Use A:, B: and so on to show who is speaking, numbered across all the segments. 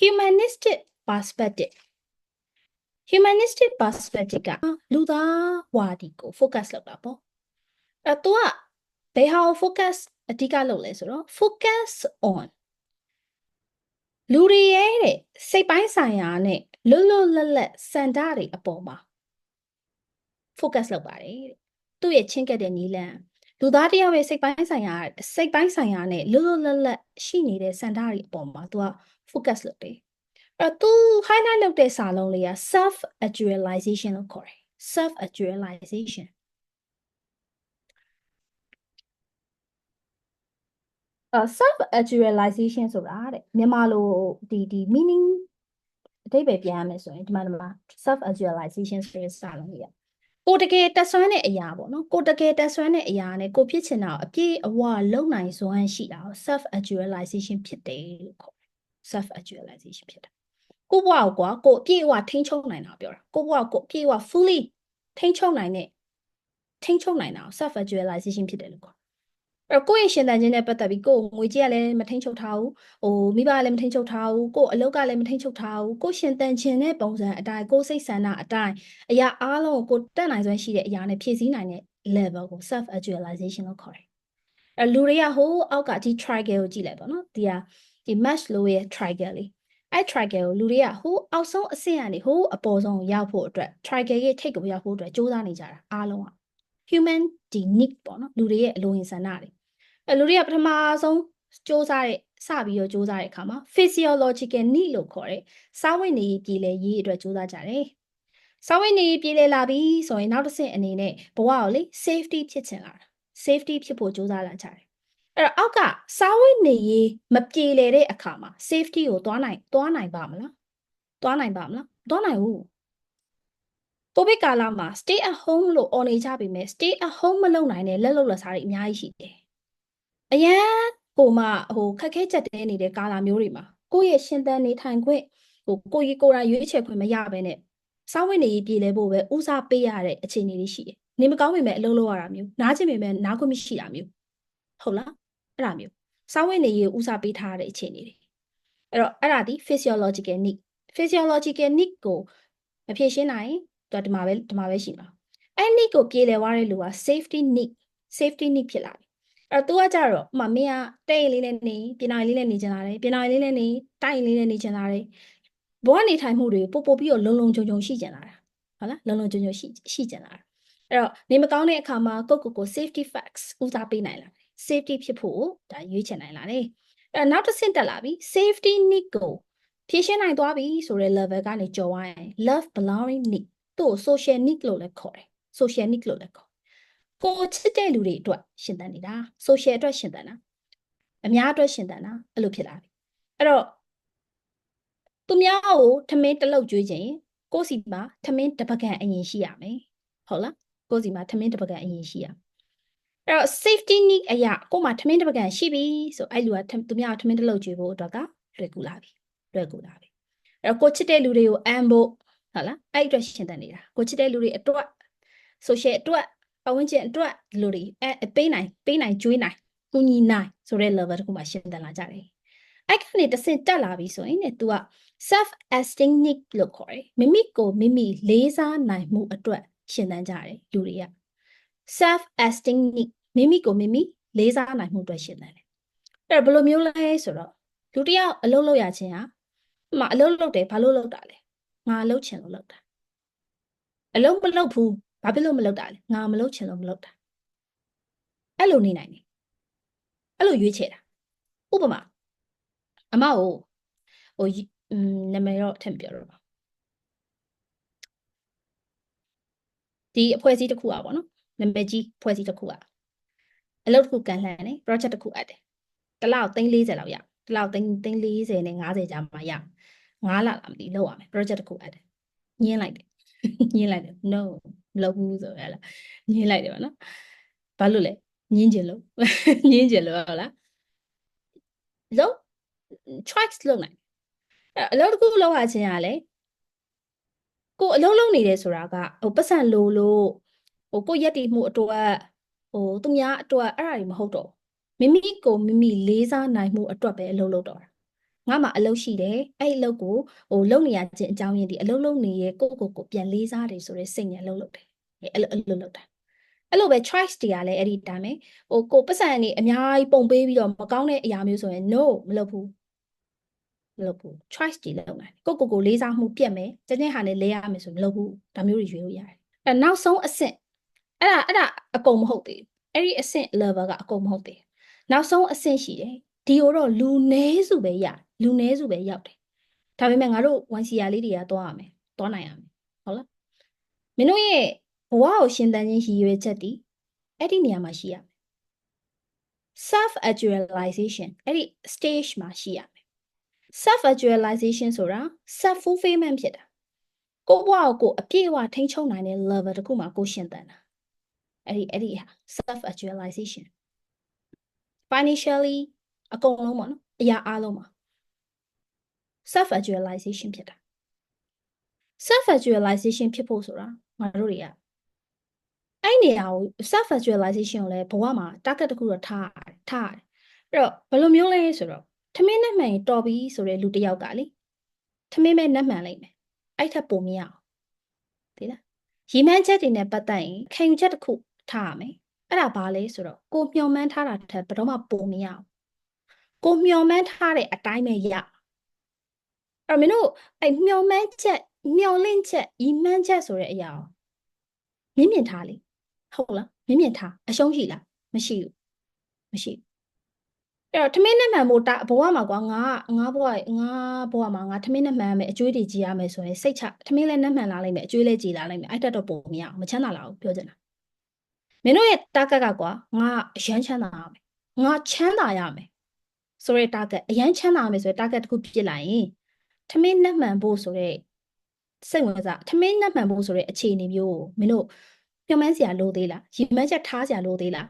A: humanistic perspective humanistic perspective ကလူသားဝါဒီကို focus လုပ်တာပေါ့အဲ तू ကဘယ်ဟာကို focus အဓိကလုပ်လဲဆိုတော့ focus on လူတွေရဲ့တဲ့စိတ်ပိုင်းဆိုင်ရာနဲ့လွတ်လွတ်လပ်လပ်စန္ဒတွေအပေါ်မှာ focus လုပ်ပါတယ်တဲ့သူ့ရဲ့ချင်းကပ်တဲ့နီလန်လူသားတစ်ယောက်ရဲ့စိတ်ပိုင်းဆိုင်ရာစိတ်ပိုင်းဆိုင်ရာနဲ့လွတ်လွတ်လပ်လပ်ရှိနေတဲ့စန္ဒတွေအပေါ်မှာ तू က focus လုပ်တယ်အဲ့တော့ तू highlight လုပ်တဲ့စာလုံးလေးက self actualization လို့ခေါ်တယ် self actualization အ self actualization ဆိုတာတဲ့မြန်မာလိုဒီဒီ meaning အဓိပ္ပာယ်ပြန်ရမယ်ဆိုရင်ဒီမှာဒီမှာ self actualization ဆိုတဲ့စာလုံးလေးကကိုတကယ်တက်ဆွမ်းတဲ့အရာပေါ့နော်ကိုတကယ်တက်ဆွမ်းတဲ့အရာနဲ့ကိုဖြစ်ချင်တာကိုအပြည့်အဝလုံနိုင်စွမ်းရှိတာကို self actualization ဖြစ်တယ်လို့ခေါ်တယ် self actualization ဖြစ်တာကိုဘဝကိုကွာကိုအပြည့်အဝထိန်းချုပ်နိုင်တာပြောတာကိုဘဝကိုအပြည့်အဝ fully ထိန်းချုပ်နိုင်တဲ့ထိန်းချုပ်နိုင်တာကို self actualization ဖြစ်တယ်လို့ခေါ်အဲ့တော့ကိုယ့်ရဲ့ရှင်သန်ခြင်းနဲ့ပတ်သက်ပြီးကိုယ်ငွေကြေးကလည်းမထိန်ချုပ်ထားဘူးဟိုမိဘကလည်းမထိန်ချုပ်ထားဘူးကိုယ်အလုပ်ကလည်းမထိန်ချုပ်ထားဘူးကိုယ်ရှင်သန်ခြင်းနဲ့ပုံစံအတိုင်းကိုယ်စိတ်ဆန္ဒအတိုင်းအရာအားလုံးကိုကိုယ်တက်နိုင်စွမ်းရှိတဲ့အရာနဲ့ဖြည့်ဆည်းနိုင်တဲ့ level ကို self actualization လို့ခေါ်တယ်အဲ့လူတွေကဟိုအောက်ကဒီ triangle ကိုကြည့်လိုက်ပါနော်ဒီဟာ ဒီ Maslow ရဲ့ triangle လေးအဲ့ triangle ကိုလူတွေကဟိုအောက်ဆုံးအဆင့်ကနေဟိုအပေါ်ဆုံးကိုရောက်ဖို့အတွက် triangle ရဲ့ထိပ်ကိုရောက်ဖို့အတွက်ကြိုးစားနေကြတာအားလုံးက human the need ပေါ့နော်လူတွေရဲ့အလိုရင်ဆန္ဒတွေအဲလူတွေကပထမဆုံးစ조사တဲ့စပြီးတော့စ조사တဲ့အခါမှာ physiological need လို့ခေါ်တဲ့စားဝတ်နေရေးပြည်လဲရေးအတွက်စ조사ကြတယ်စားဝတ်နေရေးပြည်လဲလာပြီဆိုရင်နောက်တစ်ဆင့်အနေနဲ့ဘဝကိုလေ safety ဖြစ်ချင်လာတာ safety ဖြစ်ဖို့စ조사လာကြတယ် အဲ့တော့အောက်ကစားဝတ်နေရေးမပြေလည်တဲ့အခါမှာ safety ကိုသွားနိုင်သွားနိုင်ပါမလားသွားနိုင်ပါမလားသွားနိုင်ဘူးကိုဗစ်ကာလမှာ stay at home လို့ on နေကြပြီမဲ့ stay at home မလုပ်နိုင်တဲ့လက်လုပ်လက်စားတွေအများကြီးရှိတယ်အရန်ကိုမှဟိုခက်ခဲချက်တဲနေတဲ့ကာလာမျိုးတွေမှာကိုယ့်ရဲ့ရှင်သန်နေထိုင်ခွင့်ဟိုကိုကြီးကိုယ်တိုင်ရွေးချယ်ခွင့်မရဘဲနဲ့စောင်းဝင်နေပြည်လဲဖို့ပဲဦးစားပေးရတဲ့အခြေအနေတွေရှိတယ်။နေမကောင်းပေမဲ့အလုပ်လုပ်ရတာမျိုးနားချင်ပေမဲ့နားခွင့်မရှိတာမျိုးဟုတ်လား အဲ့ဒါမျိုးစောင်းဝင်နေရေးဦးစားပေးထားတဲ့အခြေအနေတွေအဲ့တော့အဲ့ဒါဒီ physiological need physiological need ကိုမဖြည့်ရှင်းနိုင်သူကဒီမှာပဲဒီမှာပဲရှိမှာအဲ့ need ကိုပြေလည်သွားတဲ့လူက safety need safety need ဖြစ်လာပြီအဲ့တော့ तू ကကြတော့မမင်းကတဲ့ရင်လေးနဲ့နေပြင်နိုင်လေးနဲ့နေချင်လာတယ်ပြင်နိုင်လေးနဲ့နေတိုက်ရင်လေးနဲ့နေချင်လာတယ်ဘဝနေထိုင်မှုတွေပို့ပို့ပြီးတော့လုံလုံခြုံခြုံရှိချင်လာတာဟုတ်လားလုံလုံခြုံခြုံရှိရှိချင်လာတာအဲ့တော့နေမကောင်းတဲ့အခါမှာကိုကိုကို safety facts ဦးစားပေးနိုင်လာတယ် safety ဖြစ်ဖို့ဒါရွေးချယ်နိုင်လာတယ်အဲ့နောက်တစ်ဆင့်တက်လာပြီ safety need ကိုဖြည့်ရှင်းနိုင်သွားပြီဆိုတဲ့ level ကနေကျော်သွားရင် love belonging need သူ့ social need လို့လည်းခေါ်တယ် social need လို့လည်းခေါ်ကိုချစ်တဲ့လူတွေအတွက်ရှင်သန်နေတာ social အတွက်ရှင်သန်တာအများအတွက်ရှင်သန်တာအဲ့လိုဖြစ်လာပြီအဲ့တော့သူများကိုထမင်းတစ်လုတ်ကျွေးခြင်းကိုယ့်စီမှာထမင်းတစ်ပကံအရင်ရှိရမယ်ဟုတ်လားကိုယ့်စီမှာထမင်းတစ်ပကံအရင်ရှိရ အဲ့တော့ safety need အရာကိုယ်မှာထမင်းတစ်ပကံရှိပြီဆိုအဲ့လူကသူများထမင်းတစ်လုတ်ကျွေးဖို့အတွက်ကလွယ်ကူလာပြီလွယ်ကူလာပြီအဲ့တော့ကိုချစ်တဲ့လူတွေကိုအမ်းဖို့ဟုတ်လားအဲ့အတွက်ရှင်သန်နေတာကိုချစ်တဲ့လူတွေအတွက် social အတွက်ပတ်ဝန်းကျင်အတွက်ဒီလိုတွေအဲပေးနိုင်ပေးနိုင်ကျွေးနိုင်ကူညီနိုင်ဆိုတဲ့ level တခုမှရှင်းသလာကြတယ်အဲ့ကနေတစ်ဆင့်တက်လာပြီဆိုရင်ね तू က self esteem need လို့ခေါ်တယ်မိမိကိုမိမိလေးစားနိုင်မှုအတွက်ရှင်းသန်ကြတယ်လူတွေက self esteem မိမိကိုမိမိလေးစားနိုင်မှုအတွက်ရှင်းတယ်။အဲ့ဒါဘယ်လိုမျိုးလဲဆိုတော့လူတယောက်အလုပ်လုပ်ရခြင်းဟာမအလုပ်လုပ်တယ်ဘာလို့လုပ်တာလဲ။ငါလုပ်ချင်လို့လုပ်တာ။အလုပ်မလုပ်ဘူးဘာဖြစ်လို့မလုပ်တာလဲ။ငါမလုပ်ချင်လို့မလုပ်တာ။အဲ့လိုနေနိုင်တယ်။အဲ့လိုရွေးချယ်တာ။ဥပမာအမကိုဟိုနာမည်တော့ထင်ပြောတော့ဒီအဖွဲ့အစည်းတစ်ခုอ่ะဗောနော် နာမည်ကြီးအဖွဲ့အစည်းတစ်ခုอ่ะအလုပ်တစ်ခုကန်လှန်တယ် project တစ်ခုအပ်တယ်တစ်လောက်340လောက်ရတစ်လောက်340နဲ့50ကြာမှရ9လလားမသိလောက်ရမယ် project တစ်ခုအပ်တယ်ညင်းလိုက်တယ်ညင်းလိုက်တယ် no မလုပ်ဘူးဆိုရလားညင်းလိုက်တယ်ဗောနော်ဘာလို့လဲညင်းကျင်လို့ညင်းကျင်လို့ဟုတ်လားလုံး choice လုပ်နိုင်အဲ့အလုပ်တစ်ခုလုပ်ရခြင်းကလည်းကိုအလုပ်လုပ်နေတယ်ဆိုတာကဟိုပတ်စံလိုလို့ ဟိုကိုရက်တည်မှုအတွက်ဟိုသူများအတွက်အဲ့ဒါတွေမဟုတ်တော့မိမိကိုမိမိလေးစားနိုင်မှုအတွက်ပဲအလုပ်လုပ်တော့တာငါမှအလုပ်ရှိတယ်အဲ့အလုပ်ကိုဟိုလုပ်နေရခြင်းအကြောင်းရင်းဒီအလုပ်လုပ်နေရဲ့ကိုယ့်ကိုယ်ကိုပြန်လေးစားတယ်ဆိုတဲ့စိတ်နဲ့အလုပ်လုပ်တယ်အဲ့လိုအလုပ်လုပ်တာအဲ့လိုပဲ choice တွေကလည်းအဲ့ဒီတိုင်းပဲဟိုကိုပတ်စံနေအများကြီးပုံပေးပြီးတော့မကောင်းတဲ့အရာမျိုးဆိုရင် no မလုပ်ဘူးမလုပ်ဘူး choice တွေလုပ်နိုင်ကိုယ့်ကိုယ်ကိုလေးစားမှုပြတ်မယ်တနေ့ဟာနဲ့လဲရမယ်ဆိုမလုပ်ဘူးဒါမျိုးတွေရွေးလို့ရတယ်အဲ့နောက်ဆုံးအဆင့် အဲ့ဒါအဲ့ဒါအကုန်မဟုတ်သေးဘူးအဲ့ဒီအဆင့် level ကအကုန်မဟုတ်သေးဘူးနောက်ဆုံးအဆင့်ရှိတယ်ဒီကိုတော့လူနည်းစုပဲရလူနည်းစုပဲရောက်တယ်ဒါပေမဲ့ငါတို့ 1CR လေးတွေကသွားရမယ်သွားနိုင်ရမယ်ဟုတ်လားမင်းတို့ရဲ့ဘဝကိုရှင်သန်ခြင်းရည်ရွယ်ချက်တည်အဲ့ဒီနေရာမှာရှိရမယ် self actualization အဲ့ဒီ stage မှာရှိရမယ် self actualization ဆိုတာ self fulfillment ဖြစ်တာကိုယ့်ဘဝကိုကိုယ်အပြည့်အဝထိန်းချုပ်နိုင်တဲ့ level တစ်ခုမှာကိုယ်ရှင်သန်တာ အဲ့ဒီအဲ့ဒီဟာ self actualization financially အကုန်လုံးပေါ့နော်အရာအားလုံးမှာ self actualization ဖြစ်တာ self actualization ဖြစ်ဖို့ဆိုတာငါတို့တွေကအဲ့နေရာကို self actualization ကိုလည်းဘဝမှာ target တစ်ခုတော့ထားရတယ်ထားရတယ်အဲ့တော့ဘယ်လိုမျိုးလဲဆိုတော့ထမင်းနဲ့မှန်ရင်တော်ပြီဆိုတဲ့လူတစ်ယောက်ကလေထမင်းပဲနဲ့မှန်လိုက်မယ်အဲ့ထက်ပိုမရအောင်သိလားရီမန်းချက်တွေနဲ့ပတ်သက်ရင်ခံယူချက်တစ်ခု ထားရမယ်အဲ့ဒါဘာလဲဆိုတော့ကိုမျှော်မှန်းထားတာတစ်ထက်ဘယ်တော့မှပိုမရအောင်ကိုမျှော်မှန်းထားတဲ့အတိုင်းပဲရအဲ့တော့မင်းတို့အဲ့မျှော်မှန်းချက်မျှော်လင့်ချက်ဤမှန်းချက်ဆိုတဲ့အရာကိုမြင်မြင်ထားလေဟုတ်လားမြင်မြင်ထားအရှုံးရှိလားမရှိဘူးမရှိဘူးအဲ့တော့ထမင်းနဲ့မှန်ဖို့တာဘဝမှာကွာငါငါဘဝငါဘဝမှာငါထမင်းနဲ့မှန်ရမယ်အကျွေးတွေကြည်ရမယ်ဆိုရင်စိတ်ချထမင်းလည်းနဲ့မှန်လာလိုက်မယ်အကျွေးလည်းကြည်လာလိုက်မယ်အဲ့တက်တော့ပုံမရအောင်မချမ်းသာလာဘူးပြောချင်တာ မင်းတို့ရဲ့ target ကကွာငါအရန်ချမ်းသာရမယ်ငါချမ်းသာရမယ်ဆိုရဲ target အရန်ချမ်းသာရမယ်ဆိုရဲ target တစ်ခုပြစ်လိုက်ရင်ထမင်းနဲ့မှန်ဖို့ဆိုရဲစိတ်ဝင်စားထမင်းနဲ့မှန်ဖို့ဆိုရဲအခြေအနေမျိုးကိုမင်းတို့ညှို့မှန်းစရာလိုသေးလားရီမှန်းချက်ထားစရာလိုသေးလား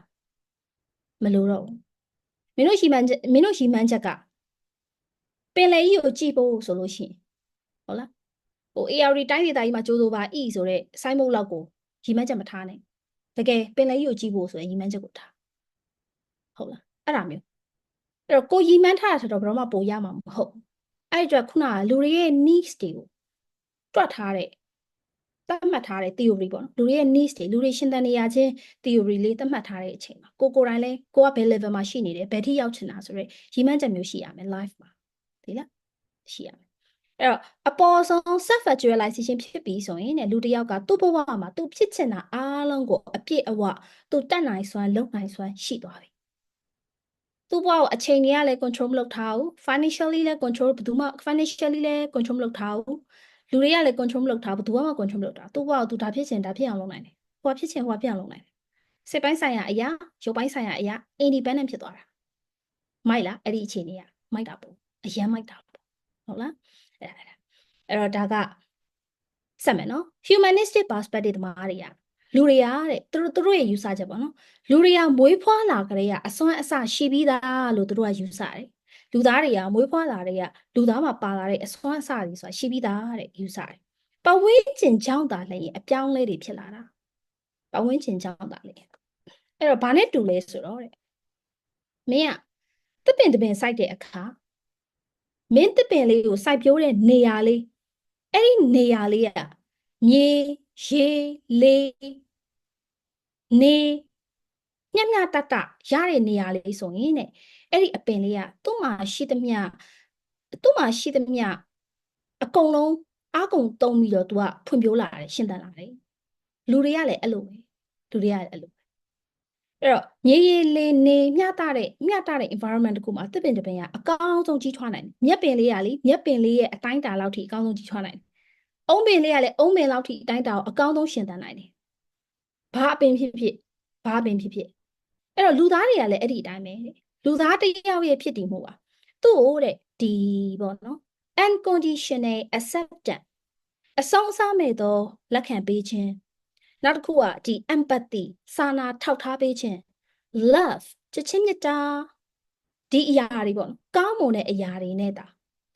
A: မလိုတော့ဘူးမင်းတို့ရီမှန်းချက်မင်းတို့ရီမှန်းချက်ကပင်လယ်ကြီးကိုကြည့်ဖို့ဆိုလို့ရှိရင်ဟုတ်လားဟို AR တိုင်းဒေသကြီးမှာကြိုးစိုးပါဤဆိုတဲ့ဆိုင်းမုတ်လောက်ကိုရီမှန်းချက်မထားနဲ့ တကယ်ပင်လယ်ကြီးကိုကြည့်ဖို့ဆိုရင်ရီမှန်းချက်ကိုထားဟုတ်လားအဲ့ဒါမျိုးအဲ့တော့ကိုရီမှန်းထားတာဆိုတော့ဘယ်တော့မှပိုရမှာမဟုတ်အဲ့အတွက်ခုနကလူတွေရဲ့ needs တွေကိုတွက်ထားတဲ့သတ်မှတ်ထားတဲ့ theory ပေါ့နော်လူတွေရဲ့ needs တွေလူတွေရှင်သန်နေရခြင်း theory လေးသတ်မှတ်ထားတဲ့အချိန်မှာကိုကိုယ်တိုင်လဲကိုကဘယ် level မှာရှိနေတယ်ဘယ်ထိရောက်ချင်တာဆိုတော့ရည်မှန်းချက်မျိုးရှိရမယ် life မှာဒီလားရှိရမယ် အဲ့တော့အပေါ်ဆုံး self actualization ဖြစ်ပြီးဆိုရင်ねလူတစ်ယောက်ကသူ့ဘဝမှာသူဖြစ်ချင်တာအားလုံးကိုအပြည့်အဝသူတတ်နိုင်စွမ်းလုပ်နိုင်စွမ်းရှိသွားပြီသူ့ဘဝကိုအချိန်တွေကလည်း control မလုပ်ထားဘူး financially လည်း control ဘယ်သူမှ financially လည်း control မလုပ်ထားဘူးလူတွေကလည်း control မလုပ်ထားဘူးဘယ်သူမှ control မလုပ်တာသူ့ဘဝကိုသူဒါဖြစ်ချင်ဒါဖြစ်အောင်လုပ်နိုင်တယ်ဟိုဖြစ်ချင်ဟိုဖြစ်အောင်လုပ်နိုင်တယ်စိတ်ပိုင်းဆိုင်ရာအရာရုပ်ပိုင်းဆိုင်ရာအရာ independent ဖြစ်သွားတာမိုက်လားအဲ့ဒီအခြေအနေကမိုက်တာပေါ့အရန်မိုက်တာပေါ့ဟုတ်လား အဲ့ဒါအဲ့တော့ဒါကစက်မယ်နော် humanistic perspective တမားတွေကလူတွေကတဲ့သူတို့သူတို့ရဲ့ယူဆချက်ပေါ့နော်လူတွေကမွေးဖွားလာကြတဲ့ကအစွမ်းအစရှိပြီးသားလို့သူတို့ကယူဆတယ်လူသားတွေကမွေးဖွားလာတဲ့ကလူသားမှာပါလာတဲ့အစွမ်းအစတွေဆိုတာရှိပြီးသားတဲ့ယူဆတယ်ပဝင်းကျင်ကြောင်းတာလည်းအပြောင်းလဲတွေဖြစ်လာတာပဝင်းကျင်ကြောင်းတာလည်းအဲ့တော့ဘာနဲ့တူလဲဆိုတော့တဲ့မင်းကတပင်တပင်စိုက်တဲ့အခါ မင်းတပင်လေးကိုစိုက်ပျိုးတဲ့နေရာလေးအဲ့ဒီနေရာလေးကမြေရေလေနေညံ့ညတတရတဲ့နေရာလေးဆိုရင်တဲ့အဲ့ဒီအပင်လေးကသူ့မှာရှိသမျှသူ့မှာရှိသမျှအကုန်လုံးအားကုန်တုံးပြီးတော့ तू ကဖွံ့ဖြိုးလာတယ်ရှင်းတန်လာတယ်လူတွေကလည်းအဲ့လိုပဲလူတွေကလည်းအဲ့လိုပဲ အဲ့တော့မြေရည်လေးနေမျှတတဲ့မျှတတဲ့ environment တခုမှာတစ်ပင်တစ်ပင်ကအကောင်းဆုံးကြီးထွားနိုင်တယ်မြက်ပင်လေးကလေမြက်ပင်လေးရဲ့အတိုင်းတာလောက်ထိအကောင်းဆုံးကြီးထွားနိုင်တယ်အုံးပင်လေးကလည်းအုံးပင်လောက်ထိအတိုင်းတာကိုအကောင်းဆုံးရှင်သန်နိုင်တယ်ဘာအပင်ဖြစ်ဖြစ်ဘာအပင်ဖြစ်ဖြစ်အဲ့တော့လူသားတွေကလည်းအဲ့ဒီအတိုင်းပဲလူသားတစ်ယောက်ရဲ့ဖြစ်တည်မှုပါသူ့ကိုတဲ့ဒီပေါ့နော် unconditional acceptance အဆုံးအစမဲ့သောလက်ခံပေးခြင်း နောက်တစ်ခုကဒီ empathy စာနာထောက်ထားပေးခြင်း love ချစ်ချင်းမြတ်တာဒီအရာတွေပေါ့နော်ကောင်းမွန်တဲ့အရာတွေနဲ့တာ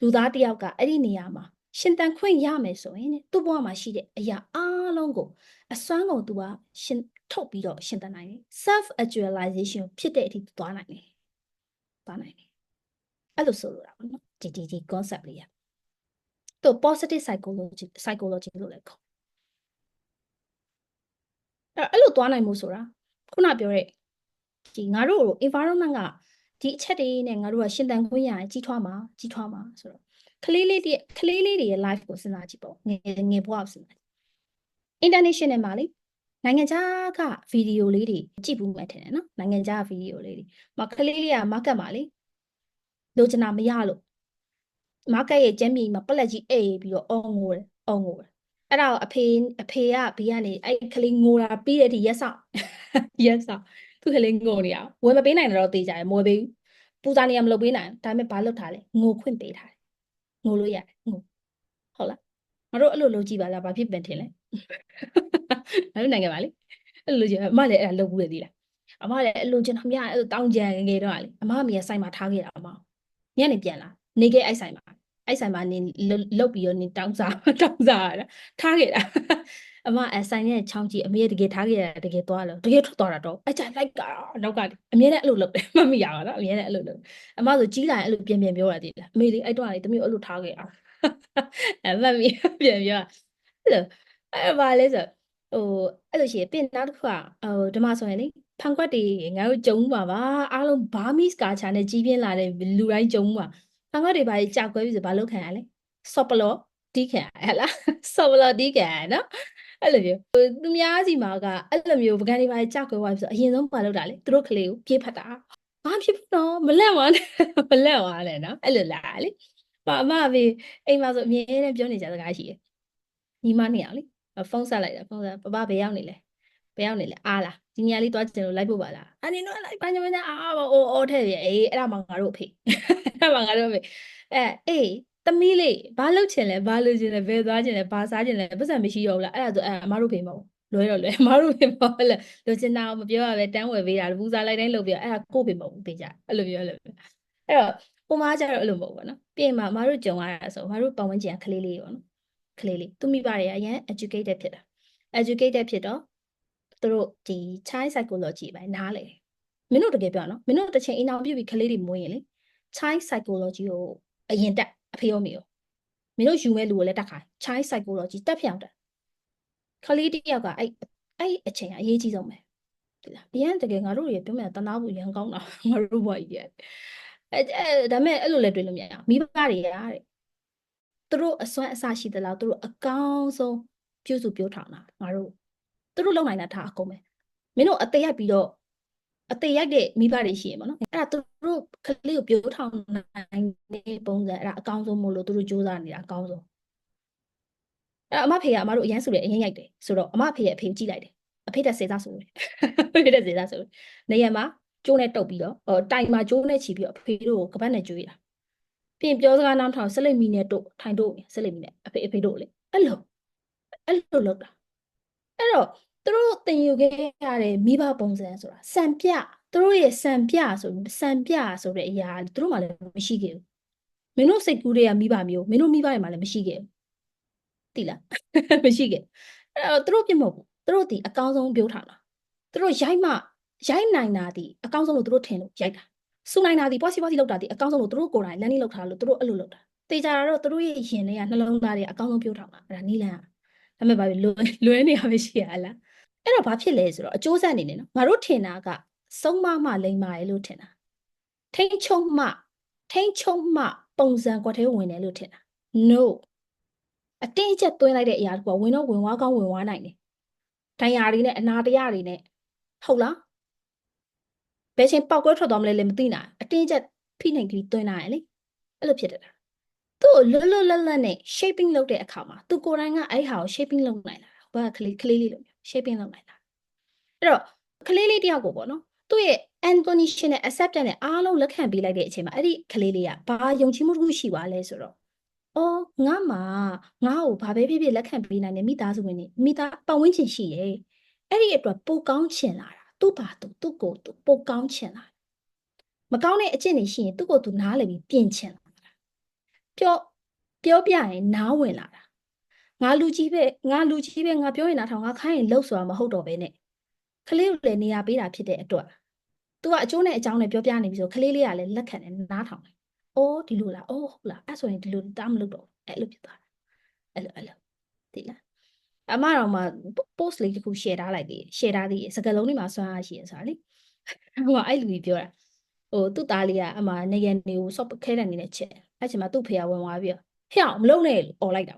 A: လူသားတစ်ယောက်ကအဲ့ဒီနေရာမှာရှင်တန်ခွင့်ရမယ်ဆိုရင်သူ့ဘဝမှာရှိတဲ့အရာအားလုံးကိုအစွမ်းကုန်သူကရှင်ထုတ်ပြီးတော့ရှင်တန်နိုင်တယ် self actualization ဖြစ်တဲ့အထိသွားနိုင်တယ်သွားနိုင်တယ်အဲ့လိုဆိုလိုတာပေါ့နော်ဒီဒီဒီ concept လေးอ่ะသူ positive psychology psychology လို့လည်းခေါ် အဲ့အဲ့လိုသွားနိုင်မှုဆိုတာခုနပြောတဲ့ဒီငါတို့ environment ကဒီအချက်တွေနဲ့ငါတို့ကရှင်သန်ခွင့်ရရင်ကြီးထွားမှာကြီးထွားမှာဆိုတော့ကလေးလေးတွေကလေးလေးတွေရဲ့ life ကိုစဉ်းစားကြည့်ပေါ့ငယ်ငယ်ဘဝကိုစဉ်းစားကြည့် international မှာလေနိုင်ငံခြားကဗီဒီယိုလေးတွေကြည့်ဘူးမှထင်တယ်နော်နိုင်ငံခြားဗီဒီယိုလေးတွေမကလေးလေးက market မှာလေလိုချင်တာမရလို့ market ရဲ့ကျမ်းမြေမှာပလက်ကြီးအေးပြီးတော့အော်ငိုတယ်အော်ငိုတယ် အဲ့ဒါကိုအဖေအဖေကဘေးကနေအဲ့ကလေးငိုတာပြီးတဲ့အထိရက်ဆောက်ရက်ဆောက်သူကလေးငိုနေအောင်ဝယ်မပေးနိုင်တော့တေးကြတယ်မဝယ်ပေးဘူးပူဇာနေရမလုပ်ပေးနိုင်ဒါပေမဲ့ဘာလုပ်ထားလဲငိုခွင့်ပေးထားတယ်ငိုလို့ရတယ်ငိုဟုတ်လားငါတို့အဲ့လိုလုပ်ကြည့်ပါလားဘာဖြစ်ပင်ထင်လဲငါတို့နိုင်ငံပါလေအဲ့လိုကြည့်အမလည်းအဲ့ဒါလုပ်ဘူးလေဒီလားအမလည်းအဲ့လိုကျွန်တော်မြအဲ့လိုတောင်းကြံငယ်တော့လေအမအမေကစိုက်မှာထားခဲ့တာအမညနေပြန်လာနေခဲ့အဲ့ဆိုင်မှာ အဲ့ဆိုင်မှာနေလုတ်ပြီးတော့နေတောင်းစားတောင်းစားရတာထားခဲ့တာအမအဆိုင်နဲ့ချောင်းကြည့်အမေတကယ်ထားခဲ့ရတကယ်သွားလို့တကယ်ထွက်သွားတာတော့အကြိုက်လိုက်တာနောက်ကအမြဲတမ်းအဲ့လိုလုပ်တယ်မမိရပါတော့အမြဲတမ်းအဲ့လိုလုပ်အမဆိုကြီးလာရင်အဲ့လိုပြန်ပြန်ပြောရသေးတယ်အမေလေးအဲ့တော့လေတမီးအဲ့လိုထားခဲ့အောင်အမမိပြန်ပြောအဲ့လိုအဲ့ဘာလဲဆိုဟိုအဲ့လိုရှိရင်ပြင်နောက်တစ်ခုကဟိုဒီမှာဆိုရင်လေဖန်ခွက်တွေငါတို့ကြုံပါပါအားလုံးဘာမီစ်ကာချာနဲ့ကြီးပြင်းလာတဲ့လူတိုင်းကြုံပါ ဖန်ခွက်တွေဘာကြီးကြောက်ကွဲပြီဆိုဘာလုပ်ခံရလဲဆော့ပလော့တီးခံရဟဲ့လားဆော့ပလော့တီးခံရနော်အဲ့လိုမျိုးသူများစီမှာကအဲ့လိုမျိုးပကံတွေပါကြောက်ကွဲသွားပြီဆိုအရင်ဆုံးဘာလုပ်တာလဲသူတို့ကလေးကိုပြေးဖတ်တာဘာဖြစ်ဘူးနော်မလက်ဝါနဲ့မလက်ဝါနဲ့နော်အဲ့လိုလာလေပါအမဖေအိမ်မှာဆိုအမြဲတမ်းပြောနေကြစကားရှိတယ်ညီမနှစ်ယောက်လေဖုန်းဆက်လိုက်တာဖုန်းဆက်ပပဘယ်ရောက်နေလဲ ဘယ်ရောက်နေလဲအားလားဒီညလေးတွားကျင်လို့လိုက်ဖို့ပါလားအနင်တို့လိုက်ပါညမညာအားပါအိုးအိုးထဲရဲ့အေးအဲ့ဒါမှငါတို့အဖေအဲ့ဒါမှငါတို့အဖေအဲအေးသမီးလေးဘာလုပ်ချင်လဲဘာလုပ်ချင်လဲဘယ်သွားချင်လဲဘာစားချင်လဲပတ်စံမရှိရောဘူးလားအဲ့ဒါဆိုအဲအမတို့ဖေမဟုတ်လွဲတော့လွဲအမတို့ဖေမဟုတ်လေလိုချင်တာမပြောရပဲတန်းဝယ်ပေးတာဘူးစားလိုက်တိုင်းလုပ်ပြအဲ့ဒါကိုဖေမဟုတ်ဘူးသိကြအဲ့လိုပြောအဲ့လိုအဲ့တော့ကိုမကျတော့အဲ့လိုမဟုတ်ဘူးနော်ပြင်မှာအမတို့ကြုံရတာဆိုအမတို့ပတ်ဝန်းကျင်ကလေးလေးပေါ့နော်ကလေးလေးသူမိဘတွေကအရင် educated ဖြစ်တာ educated ဖြစ်တော့ သူတို့ဒီ child psychology ပဲနားလေမင်းတို့တကယ်ပြောနော်မင်းတို့တစ်ချိန်အိမ်အောင်ပြပြီးကလေးတွေမွေးရင်လေ child psychology ကိုအရင်တက်အဖေရောမေရောမင်းတို့ယူမဲ့လူကိုလည်းတက်ခိုင်း child psychology တက်ဖြောင်တက်ကလေးတယောက်ကအဲ့အဲ့အချိန်ကအရေးကြီးဆုံးပဲဒီလားအရင်တကယ်ငါတို့တွေပြောမယ်တနာဖို့ရန်ကောင်းတာငါတို့ဘွားကြီးရဲ့အဲဒါမဲ့အဲ့လိုလည်းတွေးလို့မရအောင်မိဘတွေကတဲ့သူတို့အစွမ်းအစရှိသလားသူတို့အကောင်းဆုံးပြုစုပြောထောင်တာငါတို့ သူတို့လုံနိုင်တာထားအကုန်ပဲမင်းတို့အသေးရိုက်ပြီးတော့အသေးရိုက်တဲ့မိဘတွေရှိရင်ပေါ့နော်အဲ့ဒါသူတို့ကလေးကိုပြောထောင်နိုင်တဲ့ပုံစံအဲ့ဒါအကောင်းဆုံးမို့လို့သူတို့စူးစမ်းနေတာအကောင်းဆုံးအဲ့အမဖေကအမတို့အရန်ဆိုတယ်အရင်ရိုက်တယ်ဆိုတော့အမဖေရဲ့အဖေကိုကြည့်လိုက်တယ်အဖေတက်စေသားဆိုတယ်အဖေတက်စေသားဆိုတယ်နေရမှာကျိုးနဲ့တုပ်ပြီးတော့ဟိုတိုင်မှာကျိုးနဲ့ချီပြီးတော့အဖေတို့ကိုကပတ်နဲ့ကျွေးတာပြင်ပြောစကားနားထောင်ဆက်လက်မီနဲ့တို့ထိုင်တို့ဆက်လက်မီနဲ့အဖေအဖေတို့လေအဲ့လိုအဲ့လိုလုပ်တာအဲ့တော့ သူတို့သင်ယူခဲ့ရတဲ့မိဘပုံစံဆိုတာစံပြသူတို့ရဲ့စံပြဆိုစံပြဆိုတဲ့အရာသူတို့မှလည်းမရှိခဲ့ဘူးမင်းတို့စိတ်ကူးတွေကမိဘမျိုးမင်းတို့မိဘတွေမှလည်းမရှိခဲ့ဘူးတိလားမရှိခဲ့အဲ့တော့သူတို့ပြမဟုတ်ဘူးသူတို့ဒီအကောင်းဆုံးပြောထားတာသူတို့ရိုက်မှရိုက်နိုင်တာဒီအကောင်းဆုံးလို့သူတို့ထင်လို့ရိုက်တာစူနိုင်တာဒီ possible လောက်တာဒီအကောင်းဆုံးလို့သူတို့ကိုယ်တိုင်လမ်းလေးလောက်ထားလို့သူတို့အဲ့လိုလုပ်တာတေချာတော့သူတို့ရဲ့ရင်ထဲကနှလုံးသားတွေအကောင်းဆုံးပြောထားတာအဲ့ဒါနီးလန်းဒါပေမဲ့ဘာဖြစ်လွယ်လွယ်နေရမရှိရလား အဲ့တော့ဘာဖြစ်လဲဆိုတော့အကျိုးဆက်အနေနဲ့နော်ငါတို့ထင်တာကစုံမမှလိမ့်မာရဲ့လို့ထင်တာထိန်ချုံမှထိန်ချုံမှပုံစံကွက်ထဲဝင်တယ်လို့ထင်တာ no အတင်းအကျပ်သွင်းလိုက်တဲ့အရာတခုကဝင်တော့ဝင်ဝါကောင်းဝင်ဝါနိုင်တယ်ဒဏ်ရာတွေနဲ့အနာတရားတွေနဲ့ဟုတ်လားဘယ်ချိန်ပောက်ကွဲထွက်သွားမလဲလည်းမသိနိုင်အတင်းကျပ်ဖိနှိပ်ပြီးသွင်းနိုင်ရလေအဲ့လိုဖြစ်တတ်တာသူ့ကိုလွတ်လွတ်လပ်လပ်နဲ့ shaping လုပ်တဲ့အခါမှာသူကိုယ်တိုင်ကအဲ့ဟာကို shaping လုပ်နိုင်လာဘာကလေးကလေးလေးလို့ shaping လုပ်နိုင်လာအဲ့တော့ကလေးလေးတယောက်ကိုပေါ့နော်သူ့ရဲ့ unconditional acceptance နဲ့အားလုံးလက်ခံပေးလိုက်တဲ့အချိန်မှာအဲ့ဒီကလေးလေးကဘာယုံကြည်မှုတစ်ခုရှိပါလဲဆိုတော့အော်ငါမှာငါ့ကိုဘာပဲဖြစ်ဖြစ်လက်ခံပေးနိုင်တယ်မိသားစုဝင်နေမိသားပတ်ဝန်းကျင်ရှိရဲ့အဲ့ဒီအတွက်ပိုကောင်းချင်လာတာသူ့ဘာသူသူ့ကိုသူပိုကောင်းချင်လာမကောင်းတဲ့အကျင့်တွေရှိရင်သူ့ကိုသူနားလည်ပြီးပြင်ချင်လာတာပြောပြောပြရင်နားဝင်လာတာ ငါလူကြီးပဲငါလူကြီးပဲငါပြောရင်နားထောင်ငါခိုင်းရင်လှုပ်ဆိုတာမဟုတ်တော့ဘဲနဲ့ကလေးကိုလည်းနေရာပေးတာဖြစ်တဲ့အတွက်သူကအကျိုးနဲ့အကြောင်းနဲ့ပြောပြနေပြီဆိုကလေးလေးကလည်းလက်ခံတယ်နားထောင်တယ်။ဩအော်ဒီလိုလားအော်ဟုတ်လားအဲ့ဆိုရင်ဒီလိုတားမလုပ်တော့ဘူးအဲ့လိုဖြစ်သွားတာအဲ့လိုအဲ့လိုသိလားအမတော်မှာ post လေးတစ်ခု share ထားလိုက်သေးတယ် share ထားသေးတယ်စကားလုံးတွေမှာဆွမ်းအားရှိရဆိုတာလေဟိုကအဲ့လူကြီးပြောတာဟိုသူ့သားလေးကအမနေရနေကိုစော့ခဲတဲ့အနေနဲ့ချက်အဲ့ချိန်မှာသူ့ဖေကဝင်သွားပြီးတော့ဖျောက်မလုံးနဲ့လို့អော်လိုက်တာ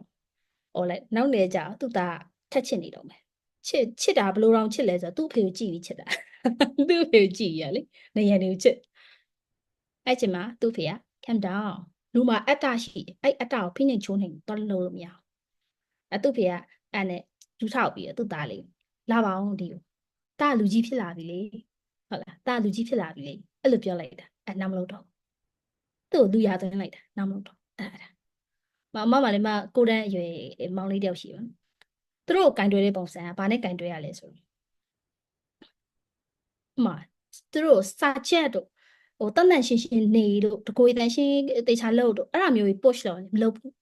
A: អော်လိုက်နောက်နေကြသူ့သားထက်ချစ်နေတော့မယ်ချစ်ချစ်တာဘလို့တောင်ချစ်လဲဆိုတော့သူ့ဖေကိုကြည့်ပြီးချစ်တာသူ့ဖေကိုကြည့်ရလေနေရနေကိုချစ်အဲ့ချိန်မှာသူ့ဖေက calm down လူမှာအတ္တရှိတယ်အဲ့အတ္တကိုဖိနှိပ်ချိုးနှိမ်တော့လို့လို့မရအောင်အဲ့သူ့ဖေကအဲ့နဲ့ယူထောက်ပြီးတော့သူ့သားလေးလာပါအောင်ဒီကိုတာလူကြီးဖြစ်လာပြီလေဟုတ်လားတာလူကြီးဖြစ်လာပြီလေအဲ့လိုပြောလိုက်တာအဲ့နားမလို့တော့သူ့ကိုလူရသွင်းလိုက်တာနားမလို့တော့အဲ့အဲ့ဒါ မမမလည်းမကိုတန်းအရွယ်မောင်လေးတယောက်ရှိပါသူတို့ကင်တွယ်တဲ့ပုံစံကဘာနဲ့ကင်တွယ်ရလဲဆိုတော့အမသူတို့စာချက်တို့ဟိုတန်တန်ရှင်းရှင်းနေတို့တကိုယ်တန်ရှင်းတေချာလို့တို့အဲ့ဒါမျိုးကြီး push လို့မလုပ်ဘူး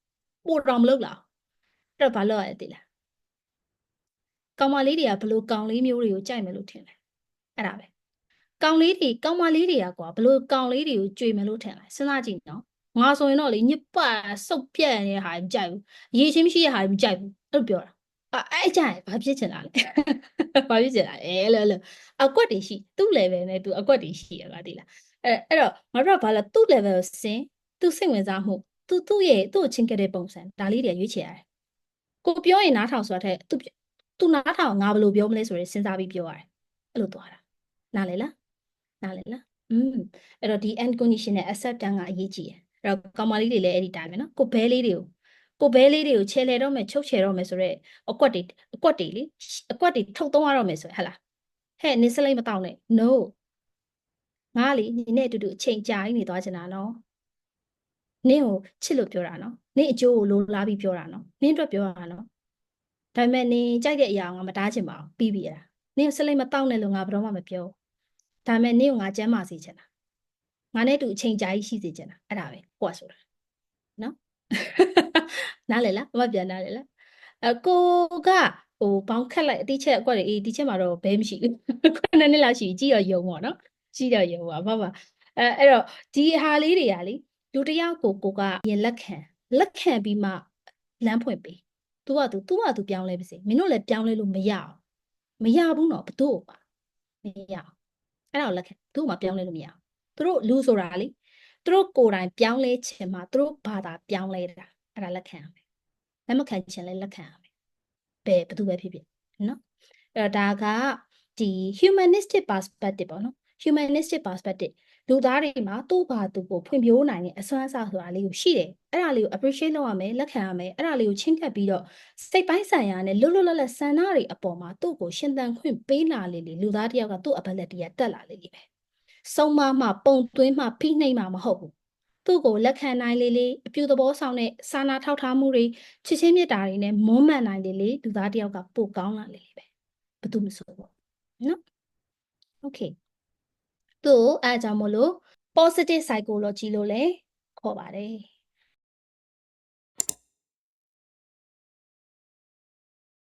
A: ပို့တော့မလုပ်လားအဲ့တော့ဘာလုပ်ရလဲသိလားကောင်မလေးတွေကဘလို့ကောင်လေးမျိုးတွေကိုကြိုက်မယ်လို့ထင်တယ်အဲ့ဒါပဲကောင်လေးတွေကောင်မလေးတွေကကွာဘလို့ကောင်လေးတွေကိုကြွေမယ်လို့ထင်တယ်စဉ်းစားကြည့်နော် ငါဆိုရင်တော့လေညစ်ပတ်စုပ်ပြက်နေတဲ့ဟာမကြိုက်ဘူးရေချင်းမရှိတဲ့ဟာမကြိုက်ဘူးအဲ့လိုပြောတာအဲ့အဲ့ကြရင်ဘာဖြစ်ချင်တာလဲဘာဖြစ်ချင်တာလဲလဲလဲအကွက်တွေရှိသူ့ level နဲ့သူအကွက်တွေရှိရပါတိလားအဲ့အဲ့တော့ငါတို့ကဘာလဲသူ့ level ကိုစင်သူစိတ်ဝင်စားမှုသူသူ့ရဲ့သူ့ကိုချင်းခဲ့တဲ့ပုံစံဒါလေးတွေရွေးချယ်ရတယ်ကိုပြောရင်နားထောင်ဆိုတာတဲ့သူသူနားထောင်ငါဘယ်လိုပြောမလဲဆိုရင်စဉ်းစားပြီးပြောရတယ်အဲ့လိုသွားတာနားလေလားနားလေလားอืมအဲ့တော့ဒီ unconditional acceptance ကအရေးကြီးတယ် အဲ့တော့ကောင်မလေးတွေလည်းအဲ့ဒီတိုင်းပဲနော်ကိုဘဲလေးတွေကိုကိုဘဲလေးတွေကိုချဲလဲတော့မယ်ချုပ်ချယ်တော့မယ်ဆိုတော့အကွက်တွေအကွက်တွေလေအကွက်တွေထုတ်သုံးရတော့မယ်ဆိုဟဲ့လားဟဲ့နင်းစလိမ့်မတောင်းနဲ့ no ငါလေနင်းနဲ့အတူတူအချိန်ကြာနေသွားချင်တာနော်နင်းကိုချစ်လို့ပြောတာနော်နင်းအကျိုးကိုလိုလားပြီးပြောတာနော်နင်းအတွက်ပြောတာနော်ဒါပေမဲ့နင်းကြိုက်တဲ့အရာကိုငါမတားချင်ပါဘူးပြီးပြီလားနင်းကိုစလိမ့်မတောင်းနဲ့လို့ငါဘယ်တော့မှမပြောဒါပေမဲ့နင်းကိုငါကျမ်းမာစေချင်တာ ငါနဲ့တူအချိန်ကြာကြီးရှိစေချင်တာအဲ့ဒါပဲကိုကဆိုတာနော်နားလည်လားအမပြန်နားလည်လားအကိုကဟိုပေါင်းခက်လိုက်အတိချက်အကွက်တွေအေးဒီချက်မှာတော့ဘဲမရှိဘူးခုနှစ်နှစ်လောက်ရှိကြီးတော့ယုံပေါ့နော်ကြီးတော့ယုံပါဘာပါအဲအဲ့တော့ဒီဟာလေးတွေရာလေလူတယောက်ကိုကိုကရင်လက်ခံလက်ခံပြီးမှလမ်းဖွင့်ပေးသူကသူသူကသူပြောင်းလဲပါစေမင်းတို့လည်းပြောင်းလဲလို့မရအောင်မရဘူးတော့ဘသူ့ပါမရအောင်အဲ့ဒါကိုလက်ခံသူ့မှာပြောင်းလဲလို့မရအောင် သူတို့လူဆိုတာလေသူတို့ကိုယ်တိုင်ပြောင်းလဲခြင်းမှာသူတို့ဘာသာပြောင်းလဲတာအဲ့ဒါလက်ခံရမယ်လက်မခံခြင်းလည်းလက်ခံရမယ်ဘယ်ဘသူပဲဖြစ်ဖြစ်နော်အဲ့တော့ဒါကဒီ humanistic perspective ပေါ့နော် humanistic perspective လူသားတွေမှာသူ့ဘာသူကိုဖွံ့ဖြိုးနိုင်တဲ့အစွမ်းအစဆိုတာလေးကိုရှိတယ်အဲ့ဒါလေးကို appreciate လုပ်ရမယ်လက်ခံရမယ်အဲ့ဒါလေးကိုချင်းကပ်ပြီးတော့စိတ်ပိုင်းဆိုင်ရာနဲ့လွတ်လွတ်လပ်လပ်ဆန္ဒတွေအပေါ်မှာသူ့ကိုရှင်သန်ခွင့်ပေးလာလေလေလူသားတယောက်ကသူ့ ability ကတက်လာလေလေပဲ စုံမမှပုံသွင်းမှဖိနှိပ်မှမဟုတ်ဘူးသူ့ကိုလက်ခံနိုင်လေလေအပြုသဘောဆောင်တဲ့စာနာထောက်ထားမှုတွေချစ်ချင်းမြတ်တာတွေနဲ့မွမ်းမံနိုင်လေလေလူသားတယောက်ကပိုကောင်းလာလေလေပဲဘာလို့မဆိုပေါ့နော် okay သူ့အဲအကြောင်းမလို့ positive psychology လို့လည်းခေါ်ပါတယ်